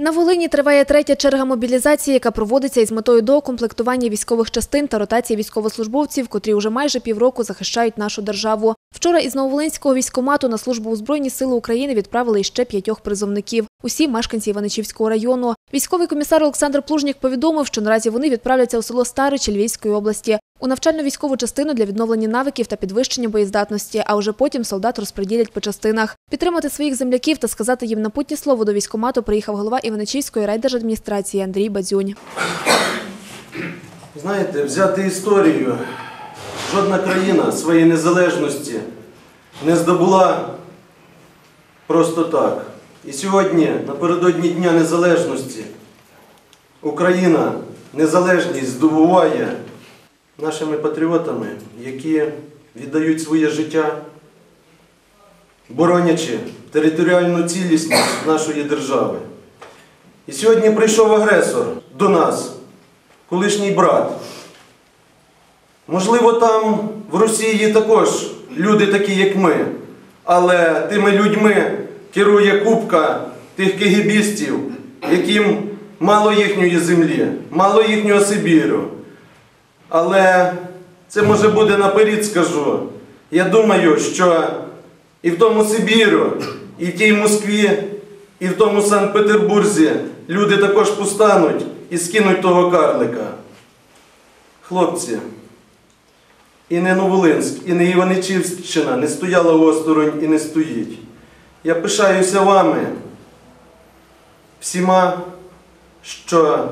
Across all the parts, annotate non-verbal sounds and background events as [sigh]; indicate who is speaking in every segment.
Speaker 1: На Волині триває третя черга мобілізації, яка проводиться із метою доукомплектування військових частин та ротації військовослужбовців, котрі вже майже півроку захищають нашу державу. Вчора із Нововолинського військкомату на службу у Збройні сили України відправили іще п'ятьох призовників. Усі мешканці Іваничівського району. Військовий комісар Олександр Плужнік повідомив, що наразі вони відправляться у село Старичі Львівської області у навчально-військову частину для відновлення навиків та підвищення боєздатності. А вже потім солдат розподілять по частинах. Підтримати своїх земляків та сказати їм напутнє слово до військкомату приїхав голова Іваничівської райдержадміністрації Андрій Бадзюнь.
Speaker 2: Знаєте, взяти історію. Жодна країна своєї незалежності не здобула просто так. І сьогодні, напередодні Дня Незалежності, Україна незалежність здобуває нашими патріотами, які віддають своє життя, боронячи територіальну цілісність нашої держави. І сьогодні прийшов агресор до нас, колишній брат. Можливо, там в Росії також люди такі, як ми, але тими людьми керує купка тих кегібістів, яким мало їхньої землі, мало їхнього Сибіру. Але це може буде наперед скажу. Я думаю, що і в тому Сибіру, і в тій Москві, і в тому Санкт-Петербурзі люди також постануть і скинуть того карлика. Хлопці, і не Новолинськ, і не Іваничівщина не стояла осторонь і не стоїть. Я пишаюся вами всіма, що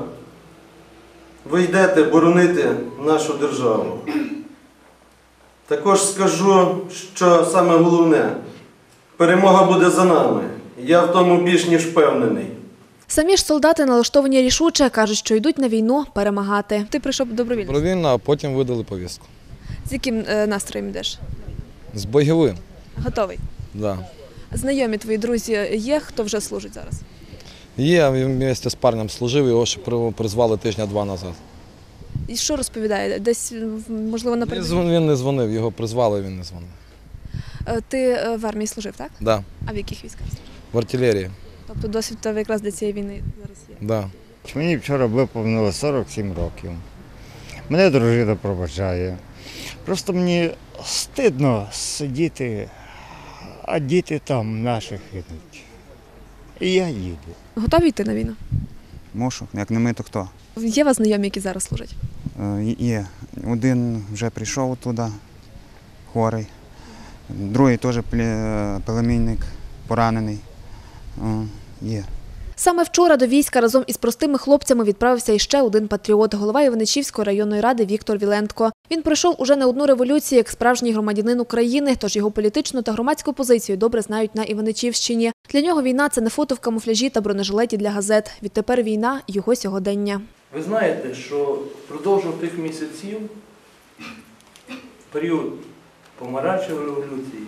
Speaker 2: ви йдете боронити нашу державу. Також скажу, що саме головне, перемога буде за нами. Я в тому більш ніж впевнений.
Speaker 1: Самі ж солдати налаштовані рішуче, кажуть, що йдуть на війну перемагати. Ти прийшов добровільно.
Speaker 3: Добровільно, а потім видали повістку.
Speaker 1: З яким е, настроєм йдеш?
Speaker 3: З бойовим,
Speaker 1: Готовий.
Speaker 3: да.
Speaker 1: Знайомі твої друзі є, хто вже служить зараз?
Speaker 3: Є, він вместе з парнем служив, його ще призвали тижня-два назад.
Speaker 1: І що розповідає? Десь, можливо, на
Speaker 3: Не
Speaker 1: передовій?
Speaker 3: дзвон- Він не дзвонив, його призвали, він не дзвонив.
Speaker 1: Е, Ти е, в армії служив, так?
Speaker 3: Да.
Speaker 1: А в яких військах?
Speaker 3: В артилерії.
Speaker 1: Тобто досвід тебе якраз для цієї війни зараз є.
Speaker 3: Да.
Speaker 4: Мені вчора виповнило 47 років. Мене дружина пробачає. Просто мені стидно сидіти, а діти там наших ідуть. І я їду.
Speaker 1: Готові йти на війну?
Speaker 5: Мушу, як не ми, то хто?
Speaker 1: Є у вас знайомі, які зараз служать?
Speaker 5: Е, Є. Один вже прийшов туди, хворий. Другий теж пле- племінник, поранений. Е, Є.
Speaker 1: Саме вчора до війська разом із простими хлопцями відправився іще один патріот, голова Іваничівської районної ради Віктор Вілентко. Він пройшов уже не одну революцію як справжній громадянин України, тож його політичну та громадську позицію добре знають на Іваничівщині. Для нього війна це не фото в камуфляжі та бронежилеті для газет. Відтепер війна його сьогодення.
Speaker 2: Ви знаєте, що впродовж тих місяців, період помаранчевої революції,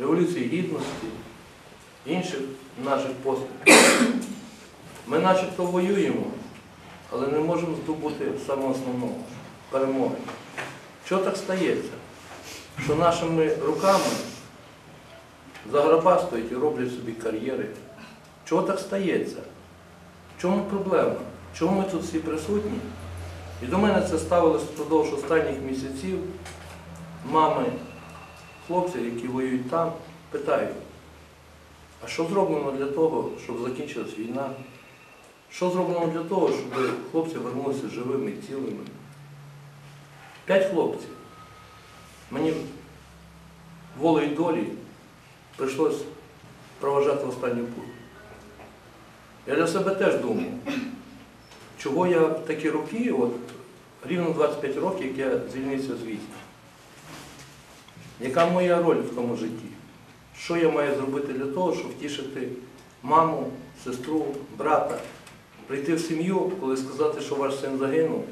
Speaker 2: революції гідності, інших наших поступів, ми начебто воюємо, але не можемо здобути саме основного перемоги. Що так стається? Що нашими руками заграбастують і роблять собі кар'єри. Чого так стається? В чому проблема? Чому ми тут всі присутні? І до мене це ставилось впродовж останніх місяців. Мами хлопців, які воюють там, питають, а що зроблено для того, щоб закінчилась війна? Що зроблено для того, щоб хлопці вернулися живими цілими? П'ять хлопців. Мені волею долі прийшлось проважати в останню путь. Я для себе теж думав, чого я в такі роки, от рівно 25 років, як я звільнився з війська. Яка моя роль в тому житті? Що я маю зробити для того, щоб втішити маму, сестру, брата, прийти в сім'ю, коли сказати, що ваш син загинув,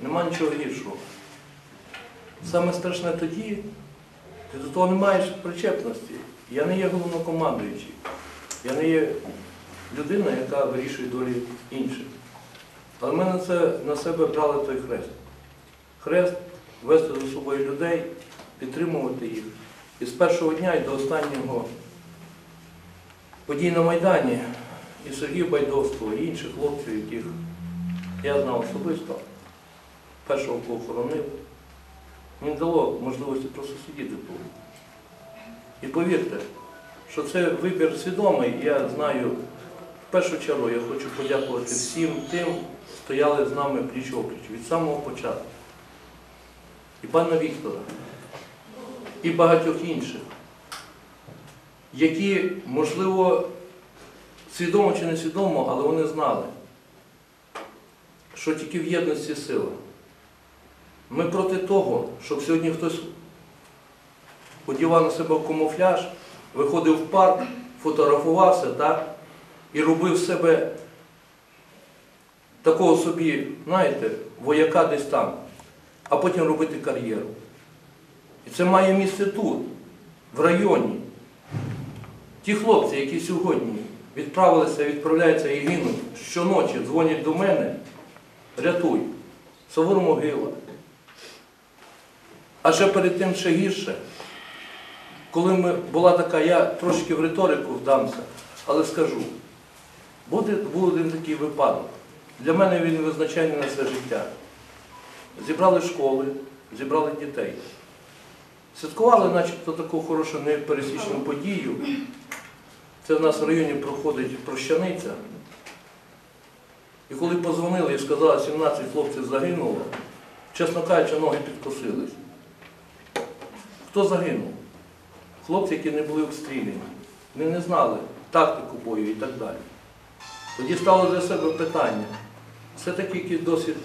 Speaker 2: нема нічого гіршого. Саме страшне тоді, ти до того не маєш причепності. Я не є головнокомандуючий, я не є людина, яка вирішує долі інших. Але ми на це на себе брали той хрест. Хрест вести за собою людей, підтримувати їх. І з першого дня і до останнього подій на Майдані і Сергія Байдовського, і інших хлопців, яких я знав особисто, першого похоронив, мені дало можливості просто сидіти тут. І повірте, що це вибір свідомий, я знаю, в першу чергу я хочу подякувати всім тим, хто стояли з нами пліч-опліч від самого початку. І пана Віктора, і багатьох інших, які, можливо, свідомо чи несвідомо, але вони знали, що тільки в єдності сила. Ми проти того, щоб сьогодні хтось одягав на себе камуфляж, виходив в парк, фотографувався, так, і робив себе такого собі, знаєте, вояка десь там, а потім робити кар'єру. І це має місце тут, в районі. Ті хлопці, які сьогодні відправилися, відправляються і гинуть, щоночі дзвонять до мене, рятуй, Савур могила. А ще перед тим ще гірше, коли ми, була така, я трошки в риторику вдамся, але скажу, буде, був один такий випадок. Для мене він визначальний на все життя. Зібрали школи, зібрали дітей. Святкували, начебто, таку хорошу непересічну подію. Це в нас в районі проходить прощаниця. І коли позвонили і сказали, 17 хлопців загинуло, чесно кажучи, ноги підкосились. Хто загинув? Хлопці, які не були обстріляні, вони не знали тактику бою і так далі. Тоді стало для себе питання. Все-таки який досвід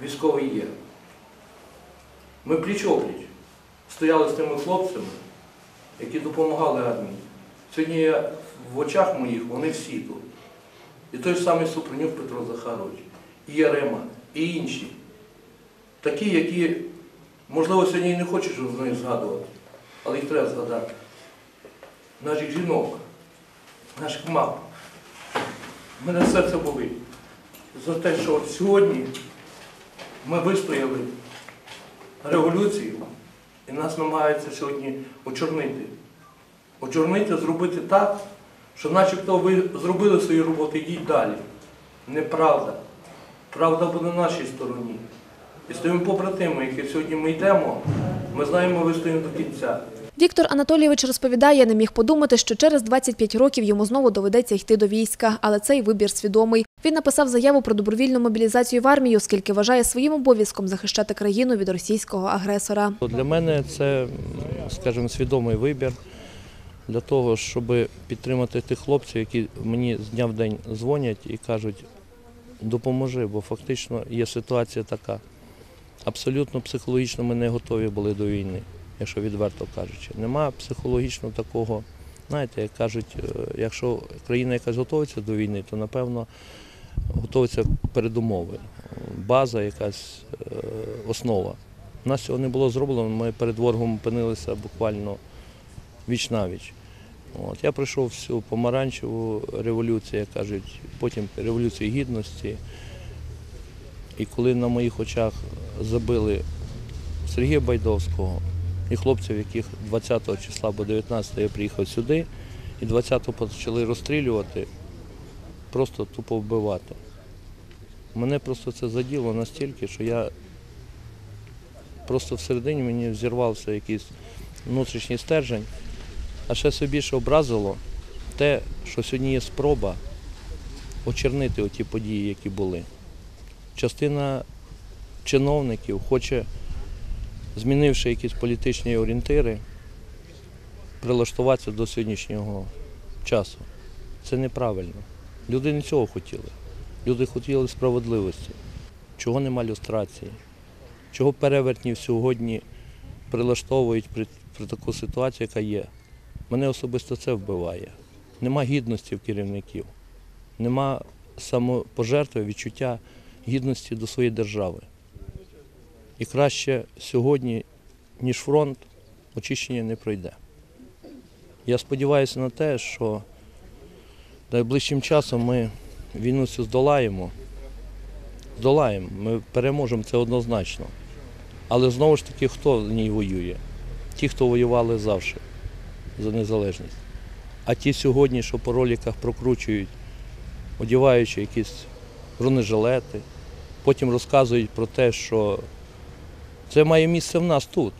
Speaker 2: військовий є. Ми пліч-опліч стояли з тими хлопцями, які допомагали армії. Сьогодні я в очах моїх вони всі тут. І той самий Супрунюк Петро Захарович, і Ярема, і інші. Такі, які, можливо, сьогодні і не хочеш з них згадувати, але їх треба згадати. Наших жінок, наших мам. У мене серце болить за те, що сьогодні ми вистояли революцію, і нас намагаються сьогодні очорнити. Очорнити, зробити так, що начебто ви зробили свою роботу, йдіть далі. Неправда. Правда буде на нашій стороні. І з тими побратимами, які сьогодні ми йдемо, ми знаємо, ми стоїмо до кінця.
Speaker 1: Віктор Анатолійович розповідає, не міг подумати, що через 25 років йому знову доведеться йти до війська, але цей вибір свідомий. Він написав заяву про добровільну мобілізацію в армію, оскільки вважає своїм обов'язком захищати країну від російського агресора.
Speaker 2: Для мене це, скажімо, свідомий вибір для того, щоб підтримати тих хлопців, які мені з дня в день дзвонять і кажуть, допоможи, бо фактично є ситуація така. Абсолютно психологічно ми не готові були до війни, якщо відверто кажучи. Нема психологічно такого, знаєте, як кажуть, е, якщо країна якась готується до війни, то напевно готуються передумови, база, якась е, основа. У нас цього не було зроблено, ми перед ворогом опинилися буквально віч навіч. От. Я пройшов всю помаранчеву революцію, як кажуть, потім революцію гідності. І коли на моїх очах забили Сергія Байдовського і хлопців, яких 20 числа або 19 я приїхав сюди, і 20-го почали розстрілювати, просто тупо вбивати. Мене просто це заділо настільки, що я просто всередині мені взірвався якийсь внутрішній стержень, а ще собі більше образило те, що сьогодні є спроба очернити оті події, які були. Частина чиновників хоче, змінивши якісь політичні орієнтири, прилаштуватися до сьогоднішнього часу. Це неправильно. Люди не цього хотіли. Люди хотіли справедливості. Чого нема люстрації? Чого перевертнів сьогодні прилаштовують при, при таку ситуацію, яка є? Мене особисто це вбиває. Нема гідності в керівників, нема самопожертви, відчуття гідності до своєї держави. І краще сьогодні, ніж фронт, очищення не пройде. Я сподіваюся на те, що найближчим часом ми війну цю здолаємо. Здолаємо, ми переможемо це однозначно. Але знову ж таки, хто в ній воює? Ті, хто воювали завжди за незалежність. А ті сьогодні, що по роліках прокручують одягаючи якісь бронежилети. Потім розказують про те, що це має місце в нас тут.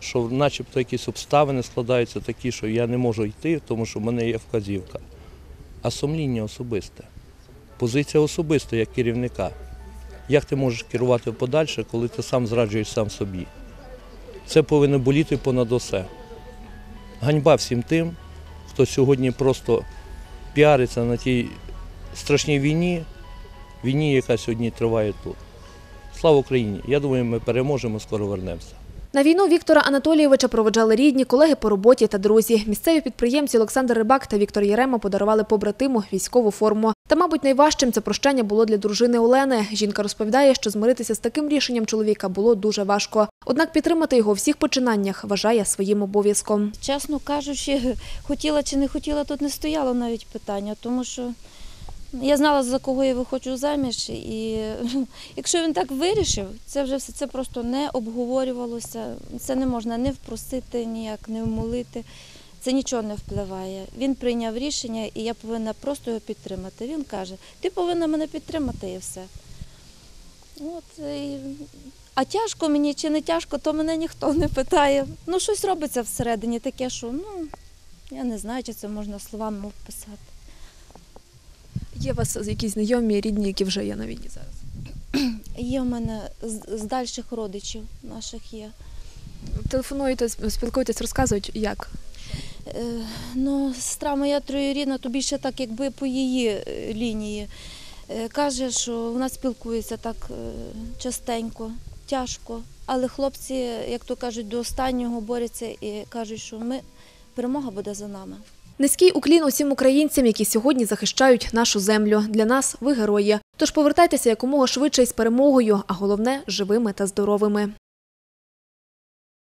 Speaker 2: Що начебто якісь обставини складаються такі, що я не можу йти, тому що в мене є вказівка. А сумління особисте. Позиція особиста як керівника. Як ти можеш керувати подальше, коли ти сам зраджуєш сам собі? Це повинно боліти понад усе. Ганьба всім тим, хто сьогодні просто піариться на тій страшній війні, війні, яка сьогодні триває тут. Слава Україні! Я думаю, ми переможемо, скоро вернемося.
Speaker 1: На війну Віктора Анатолійовича проведжали рідні, колеги по роботі та друзі. Місцеві підприємці Олександр Рибак та Віктор Єрема подарували побратиму військову форму. Та, мабуть, найважчим це прощання було для дружини Олени. Жінка розповідає, що змиритися з таким рішенням чоловіка було дуже важко. Однак підтримати його у всіх починаннях вважає своїм обов'язком.
Speaker 6: Чесно кажучи, [laughs] хотіла чи не хотіла, тут не стояло навіть питання, тому що я знала, за кого я виходжу заміж, і [laughs] якщо він так вирішив, це вже все це просто не обговорювалося. Це не можна не впросити ніяк, не вмолити. Це нічого не впливає. Він прийняв рішення, і я повинна просто його підтримати. Він каже: ти повинна мене підтримати і все. От, і... А тяжко мені чи не тяжко, то мене ніхто не питає. Ну, щось робиться всередині таке, що ну, я не знаю, чи це можна словами описати.
Speaker 1: Є у вас якісь знайомі, рідні, які вже є на війні зараз? [clears throat]
Speaker 6: Є в мене з, з дальших родичів наших є.
Speaker 1: Телефонуєте, спілкуєтесь, розказують, як?
Speaker 6: Е, ну, сестра моя троюрідна, то більше так, якби по її е, лінії. Е, каже, що вона спілкується так е, частенько, тяжко. Але хлопці, як то кажуть, до останнього борються і кажуть, що ми перемога буде за нами.
Speaker 1: Низький уклін усім українцям, які сьогодні захищають нашу землю. Для нас ви герої. Тож повертайтеся якомога швидше із перемогою, а головне живими та здоровими.